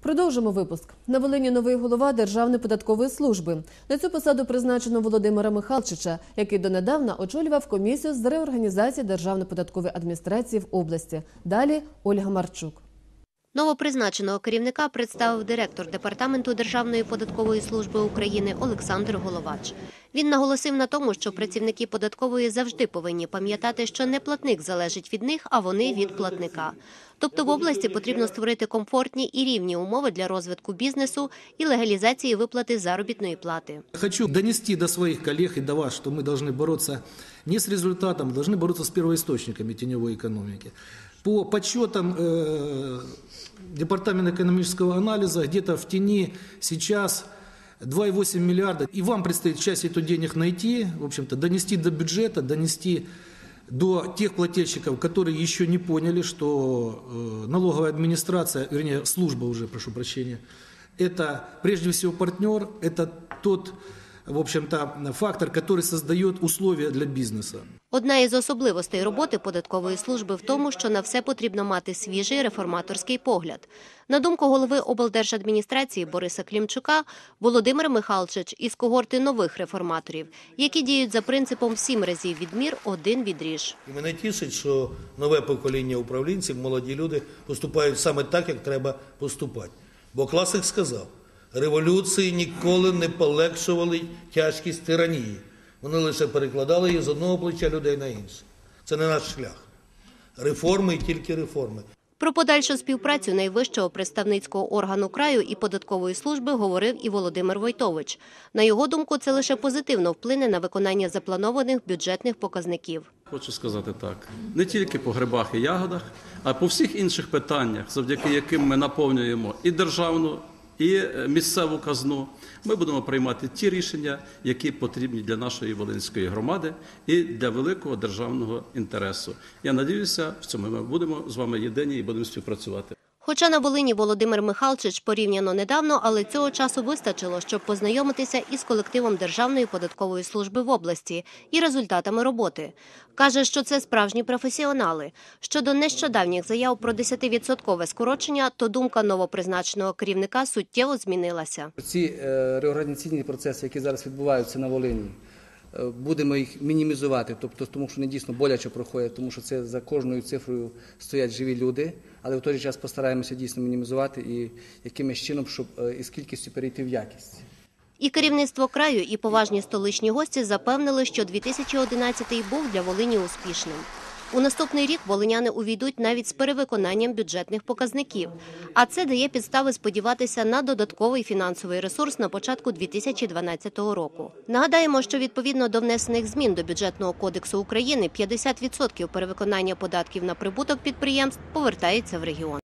Продовжимо випуск. На Волині новий голова Державної податкової служби. На цю посаду призначено Володимира Михалчича, який донедавна очолював комісію з реорганізації Державної податкової адміністрації в області. Далі Ольга Марчук. Новопризначеного керівника представив директор Департаменту Державної податкової служби України Олександр Головач. Він наголосив на тому, що працівники податкової завжди повинні пам'ятати, що не платник залежить від них, а вони від платника. Тобто в області потрібно створити комфортні і рівні умови для розвитку бізнесу і легалізації виплати заробітної плати. Хочу донести до своих коллег и до вас, что мы должны бороться не с результатом, должны бороться с первоисточниками теневой экономики. По подсчетам э, Департамента экономического анализа, где-то в тени сейчас 2,8 миллиарда. И вам предстоит часть этих денег найти, в общем-то, донести до бюджета, донести до тех плательщиков, которые еще не поняли, что э, налоговая администрация, вернее, служба уже, прошу прощения, это прежде всего партнер, это тот, в общем-то, фактор, который создает условия для бизнеса. Одна із особливостей роботи податкової служби в тому, що на все потрібно мати свіжий реформаторський погляд. На думку голови облдержадміністрації Бориса Клімчука, Володимир Михалчич із когорти нових реформаторів, які діють за принципом сім разів відмір, один відріж. І мене тішить, що нове покоління управлінців, молоді люди поступають саме так, як треба поступати. Бо класик сказав, революції ніколи не полегшували тяжкість тиранії. Вони лише перекладали її з одного плеча людей на інше. Це не наш шлях. Реформи і тільки реформи. Про подальшу співпрацю найвищого представницького органу краю і податкової служби говорив і Володимир Войтович. На його думку, це лише позитивно вплине на виконання запланованих бюджетних показників. Хочу сказати так: не тільки по грибах і ягодах, а по всіх інших питаннях, завдяки яким ми наповнюємо і державну, і е, місцеву казну. Ми будемо приймати ті рішення, які потрібні для нашої волинської громади і для великого державного інтересу. Я надіюся, в цьому ми будемо з вами єдині і будемо співпрацювати. Хоча на Волині Володимир Михалчич порівняно недавно, але цього часу вистачило, щоб познайомитися із колективом Державної податкової служби в області і результатами роботи. Каже, що це справжні професіонали. Щодо нещодавніх заяв про 10-відсоткове скорочення, то думка новопризначеного керівника суттєво змінилася. Ці е, реорганізаційні процеси, які зараз відбуваються на Волині, будемо їх мінімізувати, тобто тому, що не дійсно боляче проходять, тому що це за кожною цифрою стоять живі люди, але в той же час постараємося дійсно мінімізувати і якимось чином, щоб е, із кількістю перейти в якість. І керівництво краю, і поважні столичні гості запевнили, що 2011 був для Волині успішним. У наступний рік волиняни увійдуть навіть з перевиконанням бюджетних показників. А це дає підстави сподіватися на додатковий фінансовий ресурс на початку 2012 року. Нагадаємо, що відповідно до внесених змін до бюджетного кодексу України 50% перевиконання податків на прибуток підприємств повертається в регіон.